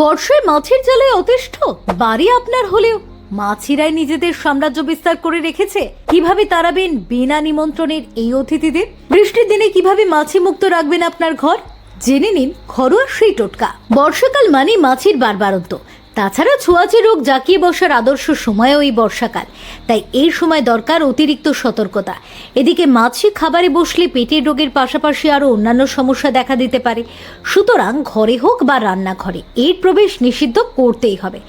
বর্ষায় মাছের জালে অতিষ্ঠ? বাড়ি আপনার হলেও। মাছিরাই নিজেদের সাম্রাজ্য বিস্তার করে রেখেছে। কীভাবে তাড়াবেন বিনা নিমন্ত্রণের এই অতিথিদের? বৃষ্টির দিনে কীভাবে মাছি মুক্ত রাখবেন আপনার ঘর? জেনে নিন ঘরোয়া সেই টোটকা। বর্ষাকাল মানে মাছির বারবারন্ত। তাছাড়া ছোঁয়াচে রোগ জাকিয়ে বসার আদর্শ সময়ও এই বর্ষাকাল। তাই এই সময় দরকার অতিরিক্ত সতর্কতা। এদিকে মাছি খাবারে বসলে পেটের রোগের পাশাপাশি আরও অন্যান্য সমস্যা দেখা দিতে পারে। সুতরাং ঘরে হোক বা রান্নাঘরে, এর প্রবেশ নিষিদ্ধ করতেই হবে।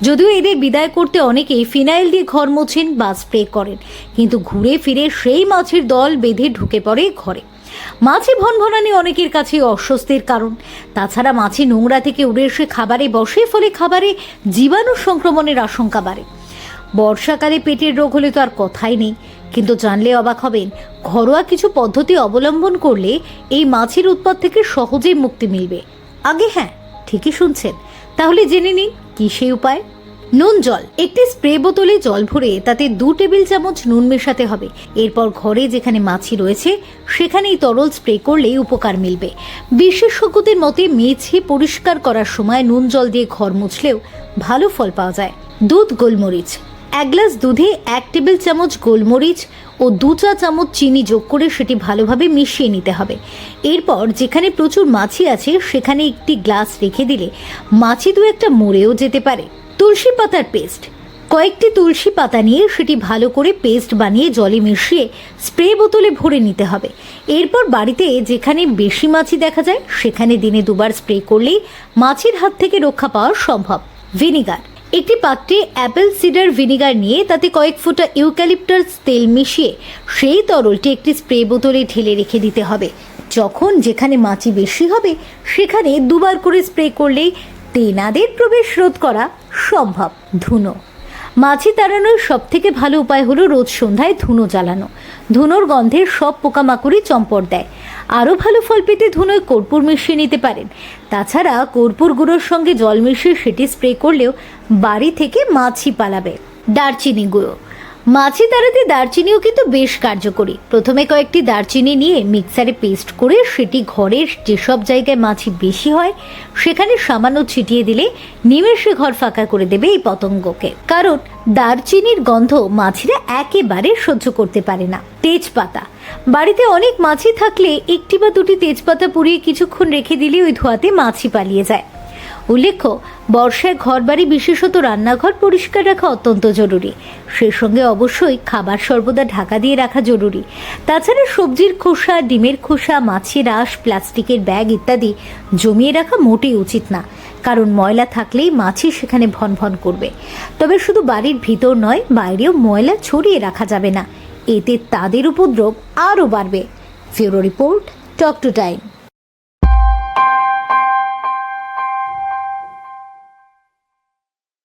যদিও এদের বিদায় করতে অনেকেই ফিনাইল দিয়ে ঘর মোছেন বা স্প্রে করেন। কিন্তু ঘুরে ফিরে সেই মাছের দল বেঁধে ঢুকে পড়ে ঘরে। মাছি ভনভনানি অনেকের কাছে অস্বস্তির কারণ। তাছাড়া মাছি নোংরা থেকে উড়ে এসে খাবারে বসে, ফলে খাবারে জীবাণু সংক্রমণের আশঙ্কা বাড়ে। বর্ষাকালে পেটের রোগ হলে তো আর কথাই নেই। কিন্তু জানলে অবাক হবেন, ঘরোয়া কিছু পদ্ধতি অবলম্বন করলে এই মাছির উৎপাদ থেকে সহজেই মুক্তি মিলবে। আগে হ্যাঁ ঠিকই শুনছেন। তাহলে জেনে নিন কি সেই উপায়? নুন জল। একটি স্প্রে বোতলে জল ভরে তাতে দু টেবিল চামচ নুন মেশাতে হবে। এরপর ঘরে যেখানে মাছি রয়েছে, সেখানেই তরল স্প্রে করলেই উপকার মিলবে। বিশেষজ্ঞদের মতে, মেঝে পরিষ্কার করার সময় নুন জল দিয়ে ঘর মুছলেও ভালো ফল পাওয়া যায়। দুধ, গোলমরিচ। এক গ্লাস দুধে এক টেবিল চামচ গোলমরিচ ও দু চা চামচ চিনি যোগ করে সেটি ভালোভাবে মিশিয়ে নিতে হবে। এরপর যেখানে প্রচুর মাছি আছে, সেখানে একটি গ্লাস রেখে দিলে মাছি দু একটা মরেও যেতে পারে। তুলসী পাতার পেস্ট। কয়েকটি তুলসী পাতা নিয়ে সেটি ভালো করে পেস্ট বানিয়ে জলে মিশিয়ে স্প্রে বোতলে ভরে নিতে হবে। এরপর বাড়িতে যেখানে বেশি মাছি দেখা যায়, সেখানে দিনে দুবার স্প্রে করলেই মাছির হাত থেকে রক্ষা পাওয়া সম্ভব। ভিনিগার। একটি পাত্রে অ্যাপেল সিডার ভিনিগার নিয়ে তাতে কয়েক ফোঁটা ইউক্যালিপটাস তেল মিশিয়ে সেই তরলটি একটি স্প্রে বোতলে ঢেলে রেখে দিতে হবে। যখন যেখানে মাছি বেশি হবে, সেখানে দুবার করে স্প্রে করলেই তেনাদের প্রবেশ রোধ করা সম্ভব, ধুনো। মাছি তাড়ানোর সব থেকে ভালো উপায় হলো রোজ সন্ধ্যায় ধুনো জ্বালানো। ধুনোর গন্ধে সব পোকামাকড়ই চম্পট দেয়। আরও ভালো ফল পেতে ধুনোয় কর্পূর মিশিয়ে নিতে পারেন। তাছাড়া কর্পূর গুঁড়োর সঙ্গে জল মিশিয়ে সেটি স্প্রে করলেও বাড়ি থেকে মাছি পালাবে। দারচিনি গুঁড়ো। মাছি তাড়াতে দারচিনিও কিন্তু বেশ কার্যকরী। প্রথমে কয়েকটি দারচিনি নিয়ে মিক্সারে পেস্ট করে সেটি ঘরের যেসব জায়গায় মাছি বেশি হয়, সেখানে সামান্য ছিটিয়ে দিলে নিমেষে ঘর ফাঁকা করে দেবে এই পতঙ্গকে। কারণ দারচিনির গন্ধ মাছিরা একেবারে সহ্য করতে পারে না। তেজপাতা। বাড়িতে অনেক মাছি থাকলে একটি বা দুটি তেজপাতা পুড়িয়ে কিছুক্ষণ রেখে দিলে ওই ধোয়াতে মাছি পালিয়ে যায়। উল্লেখ্য, বর্ষায় ঘরবাড়ি বিশেষত রান্নাঘর পরিষ্কার রাখা অত্যন্ত জরুরি। সেই সঙ্গে অবশ্যই খাবার সর্বদা ঢাকা দিয়ে রাখা জরুরি। তাছাড়া সবজির খোসা, ডিমের খোসা, মাছের আঁশ, প্লাস্টিকের ব্যাগ ইত্যাদি জমিয়ে রাখা মোটেই উচিত না। কারণ ময়লা থাকলেই মাছি সেখানে ভন ভন করবে। তবে শুধু বাড়ির ভিতর নয়, বাইরেও ময়লা ছড়িয়ে রাখা যাবে না। এতে তাদের উপদ্রব আরও বাড়বে। ফিউরো রিপোর্ট, টক টু টাইম।